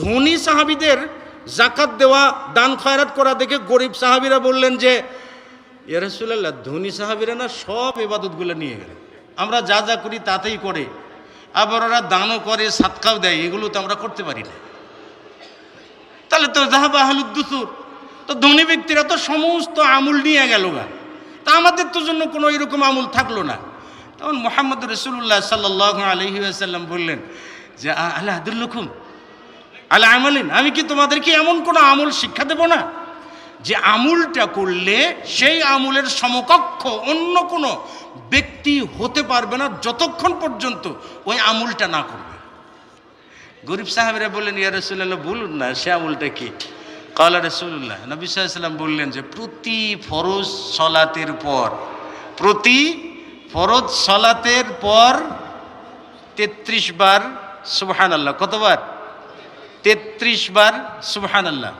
ধনী সাহাবিদের জাকাত দেওয়া, দান খয়রাত করা দেখে গরিব সাহাবিরা বললেন যে ইয়ারসুল্লাহ ধনী সাহাবিরা না সব এবাদতগুলো নিয়ে গেলেন আমরা যা যা করি তাতেই করে। আবার ওরা দানও করে সাতকাও দেয়, এগুলো তো আমরা করতে পারি না। তাহলে তো জাহাবা আহলুদ্দুসুর তো ধনী ব্যক্তিরা তো সমস্ত আমুল নিয়ে গেল গা। তা আমাদের তো জন্য কোনো এরকম আমুল থাকল না। তখন মোহাম্মদ রসুল্লাহ সাল্লাহ আলহি আসাল্লাম বললেন যে আল্লাহ আদুল্লুকুম আল্লাহ আমলিন, আমি কি তোমাদেরকে এমন কোনো আমল শিক্ষা দেব না? যে আমুলটা করলে সেই আমুলের সমকক্ষ অন্য কোনো ব্যক্তি হতে পারবে না যতক্ষণ পর্যন্ত ওই আমুলটা না করবে। গরিব সাহেবরা বললেন, ইয়া রসুল্লাহ বলুন না, সে আমলটা কি? কালা রসুল্লাহ নবী সাল্লাম বললেন যে, প্রতি ফরজ সলাতের পর, প্রতি ফরজ সলাতের পর তেত্রিশ বার সুবহান আল্লাহ কতবার? তেত্রিশ বার সুবহান আল্লাহ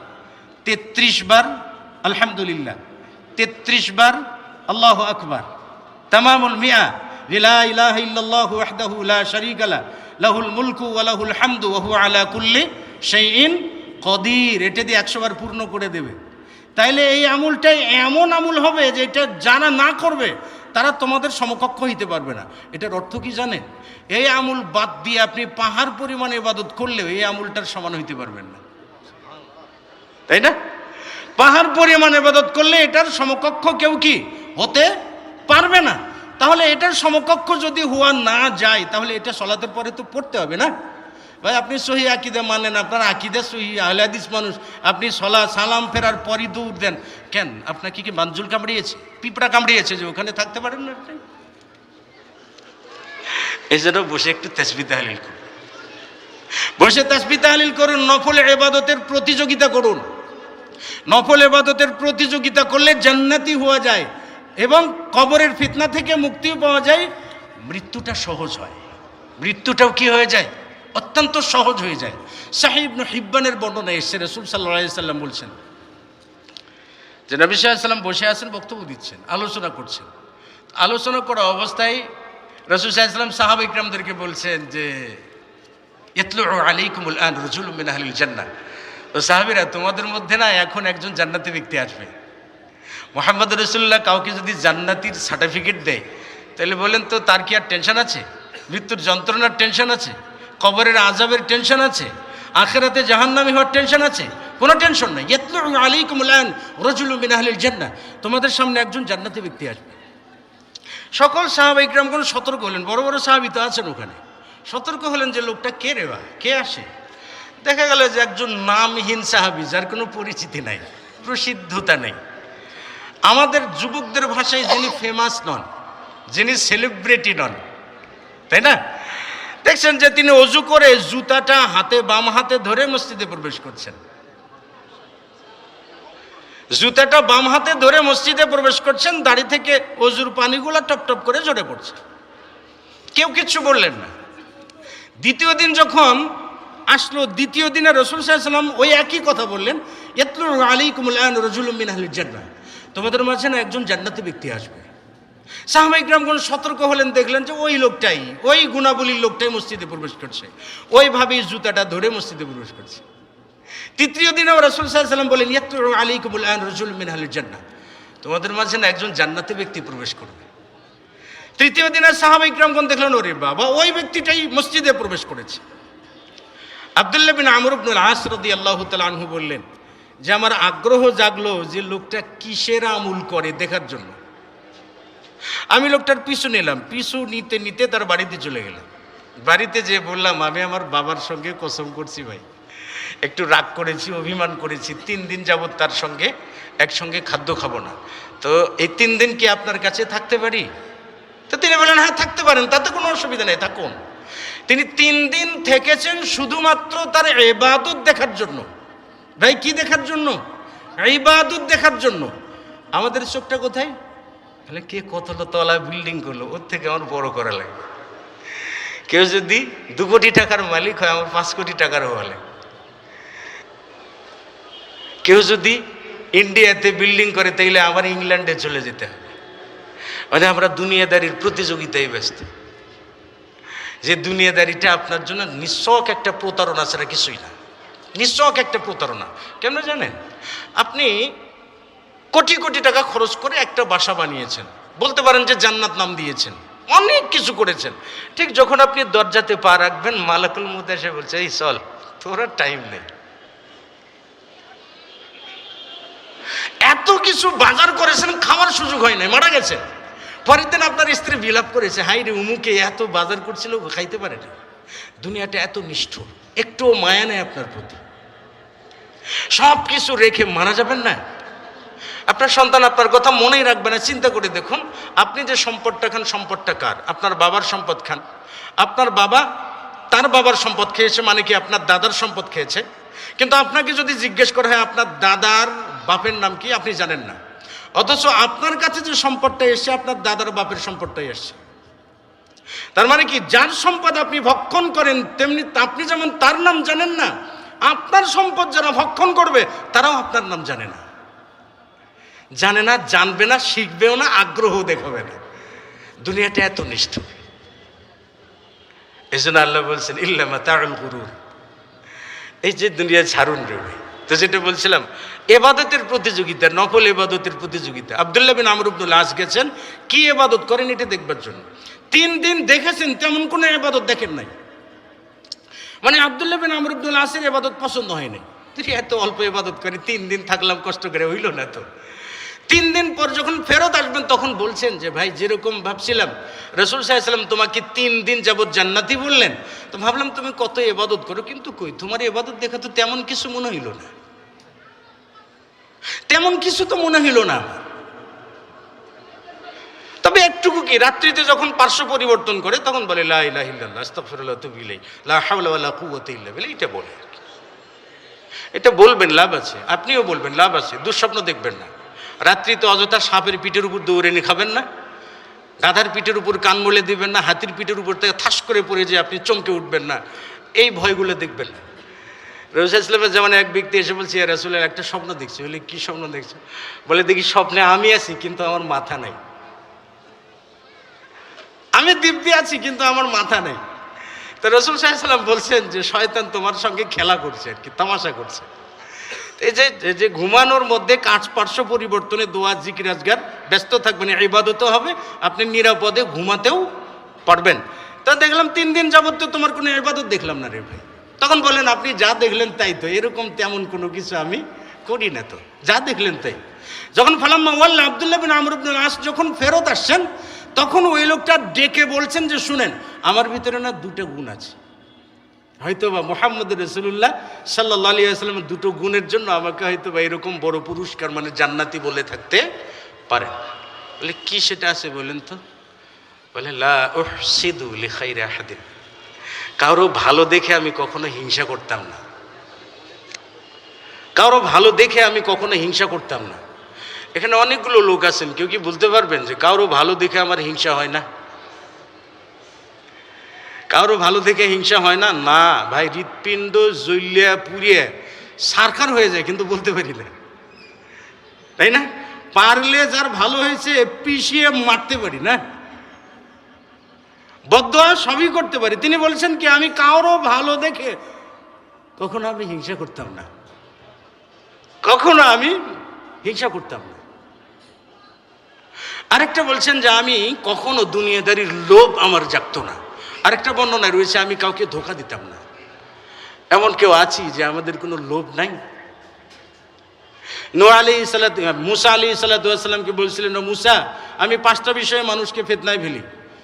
তেত্রিশ বার আলহামদুলিল্লাহ। তেত্রিশ বার আল্লাহ আকবার। তামামুল মিয়া, লা ইলাহা ইল্লাল্লাহু ওয়াহদাহু লা শারীকা লা, লাহুল মুলকু ওয়া লাহুল হামদু ওয়া হুয়া আলা কুল্লি শাইইন কদির। এটা দিয়ে একশো বার পূর্ণ করে দেবে। তাইলে এই আমুলটাই এমন আমুল হবে যে এটা জানা না করবে তারা তোমাদের সমকক্ষ হইতে পারবে না। এটার অর্থ কি জানেন? এই আমুল বাদ দিয়ে আপনি পাহাড় পরিমাণে ইবাদত করলেও এই আমুলটার সমান হইতে পারবেন না। তাই না? পাহাড় পরিমাণ ইবাদত করলে এটার সমকক্ষ কেউ কি হতে পারবে না। তাহলে এটার সমকক্ষ যদি হওয়া না যায়, তাহলে এটা সলাতের পরে তো পড়তে হবে না? ভাই, আপনি সহি আকিদে মানেন, আপনার আকিদে সহি আহলাদিস মানুষ। আপনি সলা সালাম ফেরার পরই দৌড় দেন। কেন? আপনাকে কি মাঞ্জুল কামড়িয়েছে? পিঁপড়া কামড়িয়েছে যে ওখানে থাকতে পারেন না আপনি? এই জন্য বসে একটু তেসবি তাহলিল করুন। বসে তাসবি তাহলিল করুন, নফল এবাদতের প্রতিযোগিতা করুন। নফল এবাদতের প্রতিযোগিতা করলে জান্নাতি হওয়া যায় এবং কবরের ফিতনা থেকে মুক্তিও পাওয়া যায়। মৃত্যুটা সহজ হয়। মৃত্যুটাও কি হয়ে যায়? অত্যন্ত সহজ হয়ে যায়। সাহিব হিব্বানের বর্ণনা এসছে, রসুল সাল্লাহ সাল্লাম বলছেন, যে নবী সাল্লাম বসে আছেন, বক্তব্য দিচ্ছেন, আলোচনা করছেন। আলোচনা করা অবস্থায় রসুল সাল্লাম সাহাব ইকরামদেরকে বলছেন যে ইতলু আলাইকুমুল আন রজুল মিন জান্নাহ। তো সাহাবীরা, তোমাদের মধ্যে না এখন একজন জান্নাতি ব্যক্তি আসবে। মোহাম্মদ রসুল্লাহ কাউকে যদি জান্নাতির সার্টিফিকেট দেয়, তাহলে বলেন তো তার কি আর টেনশন আছে? মৃত্যুর যন্ত্রণার টেনশন আছে? কবরের আজাবের টেনশন আছে, আখেরাতে জাহান্নামি হওয়ার টেনশন আছে, কোনো টেনশন নাই। ইতলু আলাইকুমুল আন রজুল মিন আহলিল জান্নাহ। তোমাদের সামনে একজন জান্নাতি ব্যক্তি আসবে। সকল সাহাবা ইকরামগণ সতর্ক হলেন, বড় বড় সাহাবি তো আছেন ওখানে। সতর্ক হলেন যে লোকটা কে রে কে আসে? দেখা গেল যে একজন নামহীন সাহাবি, যার কোনো পরিচিতি নাই, প্রসিদ্ধতা নেই। আমাদের যুবকদের ভাষায় যিনি ফেমাস নন, যিনি সেলিব্রিটি নন, তাই না? দেখছেন যে তিনি অজু করে জুতাটা হাতে বাম হাতে ধরে মসজিদে প্রবেশ করছেন। জুতাটা বাম হাতে ধরে মসজিদে প্রবেশ করছেন, দাড়ি থেকে অজুর পানিগুলো টপ টপ করে ঝরে পড়ছে। কেউ কিচ্ছু বললেন না। দ্বিতীয় দিন যখন আসলো, দ্বিতীয় দিনে রসুল সাল্লাম ওই একই কথা বললেন এতলু আলী কুমুল্লান রজুল মিন আহলিল জান্নাহ। তোমাদের মাঝে না একজন জান্নাতি ব্যক্তি আসবে। সাহাবাই গ্রামগণ সতর্ক হলেন, দেখলেন যে ওই লোকটাই, ওই গুণাবলীর লোকটাই মসজিদে প্রবেশ করছে। ওইভাবেই জুতাটা ধরে মসজিদে প্রবেশ করছে। তৃতীয় দিনেও রসুল সাল্লাম বলেন আলী কুমুল্লান রজুল মিন আহলিল জান্নাহ। তোমাদের মাঝে না একজন জান্নাতি ব্যক্তি প্রবেশ করবে। তৃতীয় দিনের সাহাবাই গ্রামগণ দেখলেন, ওরে বাবা, ওই ব্যক্তিটাই মসজিদে প্রবেশ করেছে। আবদুল্লাহ বিন আমর ইবনুল আস রদি আল্লাহ আনহু বললেন, যে আমার আগ্রহ জাগলো যে লোকটা কিসের আমুল করে দেখার জন্য। আমি লোকটার পিছু নিলাম, পিছু নিতে নিতে তার বাড়িতে চলে গেলাম। বাড়িতে যে বললাম, আমি আমার বাবার সঙ্গে কসম করছি ভাই। একটু রাগ করেছি, অভিমান করেছি, তিন দিন যাবৎ তার সঙ্গে একসঙ্গে খাদ্য খাব না। তো এই তিন দিন কি আপনার কাছে থাকতে পারি? তো তিনি বললেন হ্যাঁ থাকতে পারেন, তাতে কোনো অসুবিধা নেই, থাকুন। তিনি তিন দিন থেকেছেন শুধুমাত্র তার এবাদত দেখার জন্য। ভাই, কি দেখার জন্য? ইবাদত দেখার জন্য। আমাদের চোখটা কোথায়? তাহলে কে কত তলা বিল্ডিং করল? ওর থেকে আমার বড় করা লাগবে। কেউ যদি দু কোটি টাকার মালিক হয়, আমার পাঁচ কোটি টাকার হলে। কেউ যদি ইন্ডিয়াতে বিল্ডিং করে, তাইলে আবার ইংল্যান্ডে চলে যেতে হবে। মানে আমরা দুনিয়াদারির প্রতিযোগিতায় ব্যস্ত। যে দুনিয়াদারিটা আপনার জন্য নিঃশক একটা প্রতারণা ছাড়া কিছুই না। নিশ্চয়ক একটা প্রতারণা। কেন জানেন? আপনি কোটি কোটি টাকা খরচ করে একটা বাসা বানিয়েছেন। বলতে পারেন যে জান্নাত নাম দিয়েছেন। অনেক কিছু করেছেন। ঠিক যখন আপনি দরজাতে পা রাখবেন, মালাকুল মুদ এসে বলছে, এই চল, তোর টাইম নেই। এত কিছু বাজার করেছেন, খাওয়ার সুযোগ হয় নাই, মারা গেছেন। পরের দিন আপনার স্ত্রী বিলাপ করেছে হাই রে, উমুকে এত বাজার করছিল খাইতে পারে না। দুনিয়াটা এত নিষ্ঠুর, একটুও মায়া নেই আপনার প্রতি। সব কিছু রেখে মারা যাবেন না? আপনার সন্তান আপনার কথা মনেই রাখবে না, চিন্তা করে দেখুন, আপনি যে সম্পদটা খান, সম্পদটা কার? আপনার বাবার সম্পদ খান। আপনার বাবা তার বাবার সম্পদ খেয়েছে মানে কি আপনার দাদার সম্পদ খেয়েছে? কিন্তু আপনাকে যদি জিজ্ঞেস করা হয়, আপনার দাদার বাপের নাম কি? আপনি জানেন না। অথচ আপনার কাছে যে সম্পদটা এসছে, আপনার দাদার বাপের সম্পদটাই এসছে। তার মানে কি, যার সম্পদ আপনি ভক্ষণ করেন, তেমনি আপনি যেমন তার নাম জানেন না, আপনার সম্পদ যারা ভক্ষণ করবে, তারাও আপনার নাম জানে না। জানে না, জানবে না, শিখবেও না আগ্রহ দেখাবে না। দুনিয়াটা এত নিষ্ঠুর। এই জন্য আল্লাহ বলছেন ইল্লামা তারুল গুরুর। এই যে দুনিয়া ছাড়ুন রে ভাই। তো যেটা বলছিলাম, এবাদতের প্রতিযোগিতা, নকল এবাদতের প্রতিযোগিতা। আবদুল্লাহ বিন আমর আব্দুল আজ গেছেন, কি এবাদত করেন এটা দেখবার জন্য। তিন দিন দেখেছেন, তেমন কোনো এবাদত দেখেন নাই। মানে আবদুল্লাহ বিন আমর আসের এবাদত পছন্দ হয়নি তিনি এত অল্প এবাদত করে তিন দিন থাকলাম, কষ্ট করে হইল না তো। তিন দিন পর যখন ফেরত আসবেন, তখন বলছেন যে, ভাই, যেরকম ভাবছিলাম, রসুল সাহেব তোমাকে তিন দিন যাবৎ জান্নাতি বললেন। তো ভাবলাম, তুমি কত এবাদত করো? কিন্তু কই, তোমার এবাদত দেখা তো তেমন কিছু মনে হইল না। তেমন কিছু তো মনে হইল না তবে একটুকু কি, রাত্রিতে যখন পার্শ্ব পরিবর্তন করে, তখন বলে, লা ইলাহা ইল্লাল্লাহ, আস্তাগফিরুল্লাহ ওয়া আতুবু ইলাইহি। লা হাওলা ওয়ালা কুওয়াতা ইল্লা বিল্লাহ এটা বলে এটা বলবেন, লাভ আছে। আপনিও বলবেন, লাভ আছে। দুঃস্বপ্ন দেখবেন না। রাত্রিতে অযথা সাপের পিঠের উপর দৌড়ে নিয়ে খাবেন না। গাধার পিঠের উপর কান মলে দিবেন না, হাতির পিঠের উপর থেকে থাস করে পড়ে যে আপনি চমকে উঠবেন না। এই ভয়গুলো দেখবেন না। রসুল ইসলামের যেমন এক ব্যক্তি এসে বলছে, "ইয়া রাসূলের একটা স্বপ্ন দেখছি। বলে, কি স্বপ্ন দেখছ? বলে, দেখি স্বপ্নে আমি আছি, কিন্তু আমার মাথা নাই। আমি দিব্যি আছি, কিন্তু আমার মাথা নেই। তো রসুল সাহেব বলছেন যে, শয়তান তোমার সঙ্গে খেলা করছে আর কি, তামাশা করছে। এই যে যে ঘুমানোর মধ্যে কাজ পার্শ্ব পরিবর্তনে দোয়া, জিকির, আজগার, ব্যস্ত থাকবেন, ইবাদতও হবে, আপনি নিরাপদে ঘুমাতেও পারবেন। তা দেখলাম তিন দিন যাবত তো তোমার কোনো ইবাদত দেখলাম না রে ভাই। তখন বলেন আপনি যা দেখলেন তাই তো, এরকম তেমন কোনো কিছু আমি করি না তো। যা দেখলেন তাই। যখন ফালাম্মা ওয়াল্লা আবদুল্লাহ বিন আমর আস যখন ফেরত আসছেন, তখন ওই লোকটা ডেকে বলছেন যে, শুনেন, আমার ভিতরে না দুটো গুণ আছে। হয়তো বা মোহাম্মদ রসুল্লাহ সাল্লাহ আলী দুটো গুণের জন্য আমাকে হয়তো বা এরকম বড় পুরস্কার মানে জান্নাতি বলে থাকতে পারে বলে, কি সেটা আছে বলেন তো? বলে, লা উহসিদু লিখাইরে আহাদিন। কারও ভালো দেখে আমি কখনো হিংসা করতাম না। কারও ভালো দেখে আমি কখনো হিংসা করতাম না। এখানে অনেকগুলো লোক আছেন, কেউ কি বলতে পারবেন যে কারও ভালো দেখে আমার হিংসা হয় না? কারও ভালো দেখে হিংসা হয় না? না, ভাই, হৃৎপিণ্ড জৈলিয়া পুড়িয়ে সারখার হয়ে যায়, কিন্তু বলতে পারি না। তাই না? পারলে যার ভালো হয়েছে, পিষিয়ে মারতে পারি, না? বদ্ধ সবই করতে পারি। তিনি বলছেন কি, আমি কারও ভালো দেখে কখনো আমি হিংসা করতাম না। কখনো আমি হিংসা করতাম না। আরেকটা বলছেন যে, আমি কখনো দুনিয়াদারির লোভ আমার জাগতো না। আরেকটা বর্ণনায় রয়েছে, আমি কাউকে ধোকা দিতাম না। এমন কেউ আছি যে আমাদের কোনো লোভ নাই? নো আলী সালাত, মুসা আলী সাল্লাতামকে বলছিলেন, "ও মুসা, আমি পাঁচটা বিষয়ে মানুষকে ফেতনায় ফেলি।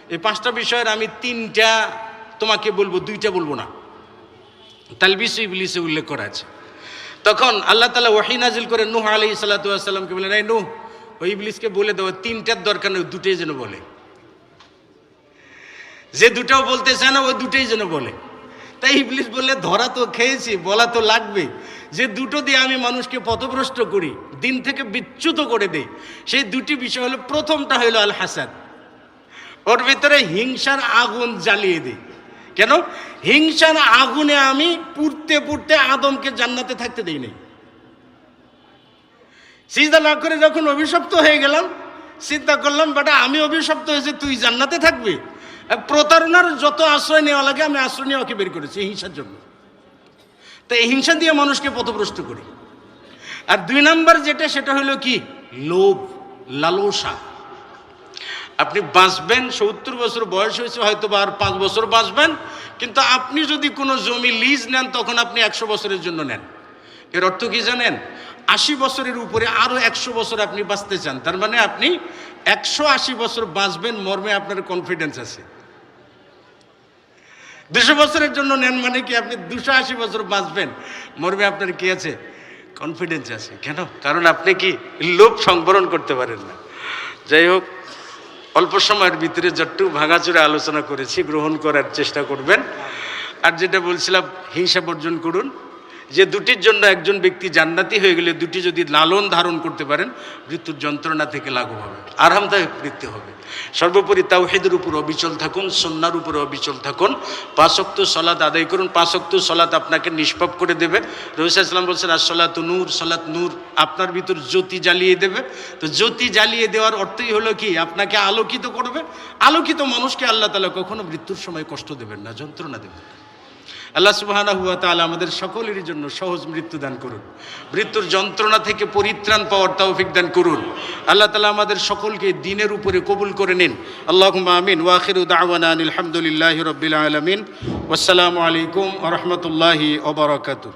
এই পাঁচটা বিষয়ের আমি তিনটা তোমাকে বলব, দুইটা বলব না। তালবিস ইবলিসে উল্লেখ করা আছে। তখন আল্লাহ তালা ওয়াহি নাজিল করে নুহ আলী সাল্লাতামকে বলেন এই নুহ, ওই ইবলিসকে বলে দেবো তিনটার দরকার নেই, দুটোই যেন বলে। যে দুটাও বলতে চায় না ওই দুটোই যেন বলে। তাই ইবলিস বললে, ধরা তো খেয়েছি, বলা তো লাগবে। যে দুটো দিয়ে আমি মানুষকে পথভ্রষ্ট করি, দিন থেকে বিচ্যুত করে দেই। সেই দুটি বিষয় হলো, প্রথমটা হলো আল হাসান ওর ভিতরে হিংসার আগুন জ্বালিয়ে দিই। কেন? হিংসার আগুনে আমি পুড়তে পুড়তে আদমকে জান্নাতে থাকতে দেই নাই। সিজদা না করে যখন অভিশপ্ত হয়ে গেলাম চিন্তা করলাম, বেটা, আমি অভিশপ্ত হয়েছে, তুই জান্নাতে থাকবি? প্রতারণার যত আশ্রয় নেওয়া লাগে, আমি আশ্রয় নেওয়াকে বের করেছি হিংসার জন্য। তো এই হিংসা দিয়ে মানুষকে পথভ্রষ্ট করি। আর দুই নাম্বার যেটা, সেটা হলো কি? লোভ, লালসা। আপনি বাঁচবেন, সত্তর বছর বয়স হয়েছে হয়তো বা আর পাঁচ বছর বাঁচবেন, কিন্তু আপনি যদি কোনো জমি লিজ নেন, তখন আপনি একশো বছরের জন্য নেন। এর অর্থ কি জানেন? আশি বছরের উপরে আরও একশো বছর আপনি বাঁচতে চান। তার মানে আপনি একশো আশি বছর বাঁচবেন, মর্মে আপনার কনফিডেন্স আছে। দুশো বছরের জন্য নেন মানে কি আপনি দুশো আশি বছর বাঁচবেন, মর্মে আপনার কি আছে? কনফিডেন্স আছে। কেন? কারণ আপনি কি লোভ সংবরণ করতে পারেন না। যাই হোক, অল্প সময়ের ভিতরে যতটুকু ভাঙাচুরে আলোচনা করেছি, গ্রহণ করার চেষ্টা করবেন। আর যেটা বলছিলাম, হিংসা বর্জন করুন। যে দুটির জন্য একজন ব্যক্তি জান্নাতি হয়ে গেলে দুটি যদি লালন ধারণ করতে পারেন, মৃত্যুর যন্ত্রণা থেকে লাঘব হবে, আরামদায়ক মৃত্যু হবে। সর্বোপরি তাওহিদের উপর অবিচল থাকুন সন্ন্যার উপর অবিচল থাকুন। পাঁচক্ত সলাত আদায় করুন পাঁচক্ত সলাত আপনাকে নিষ্পাপ করে দেবে। রহিসা ইসলাম বলছেন আর সলাত নূর সলাত নূর আপনার ভিতর জ্যোতি জ্বালিয়ে দেবে। তো জ্যোতি জ্বালিয়ে দেওয়ার অর্থই হলো কি? আপনাকে আলোকিত করবে। আলোকিত মানুষকে আল্লাহ তালা কখনো মৃত্যুর সময় কষ্ট দেবেন না, যন্ত্রণা দেবেন আল্লাহ সুবাহানা হুয়া তাহলে আমাদের সকলের জন্য সহজ মৃত্যু দান করুন। মৃত্যুর যন্ত্রণা থেকে পরিত্রাণ পাওয়ার তৌফিক দান করুন। আল্লাহ তালা আমাদের সকলকে দিনের উপরে কবুল করে নিন। আল্লাহ আমিন। ওয়াখির দাওয়ানা আলহামদুলিল্লাহ রবিল আলমিন। আসসালামু আলাইকুম রহমতুল্লাহি ওবরাকাতু